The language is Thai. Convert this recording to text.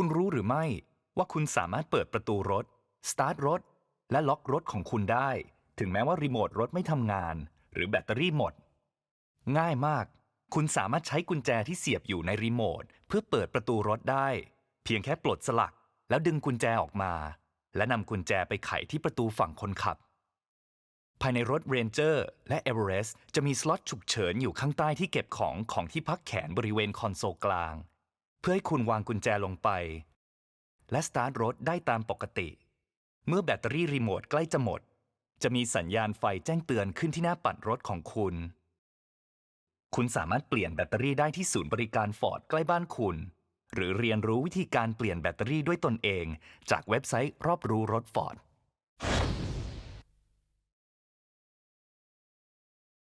คุณรู้หรือไม่ว่าคุณสามารถเปิดประตูรถ สตาร์ทรถ และล็อกรถของคุณได้ ถึงแม้ว่ารีโมทรถไม่ทำงาน หรือแบตเตอรี่หมด ง่ายมาก คุณสามารถใช้กุญแจที่เสียบอยู่ในรีโมทเพื่อเปิดประตูรถได้ เพียงแค่ปลดสลัก แล้วดึงกุญแจออกมา และนำกุญแจไปไขที่ประตูฝั่งคนขับ ภายในรถ Ranger และ Everest จะมีสล็อตฉุกเฉินอยู่ข้างใต้ที่เก็บของของที่พักแขนบริเวณคอนโซลกลาง พื่อให้คุณวางกุญแจลงไป และสตาร์ทรถได้ตามปกติ เมื่อแบตเตอรี่รีโมทใกล้จะหมด จะมีสัญญาณไฟแจ้งเตือนขึ้นที่หน้าปัดรถของคุณ คุณสามารถเปลี่ยนแบตเตอรี่ได้ที่ศูนย์บริการฟอร์ดใกล้บ้านคุณ หรือเรียนรู้วิธีการเปลี่ยนแบตเตอรี่ด้วยตนเอง จากเว็บไซต์รอบรู้รถฟอร์ด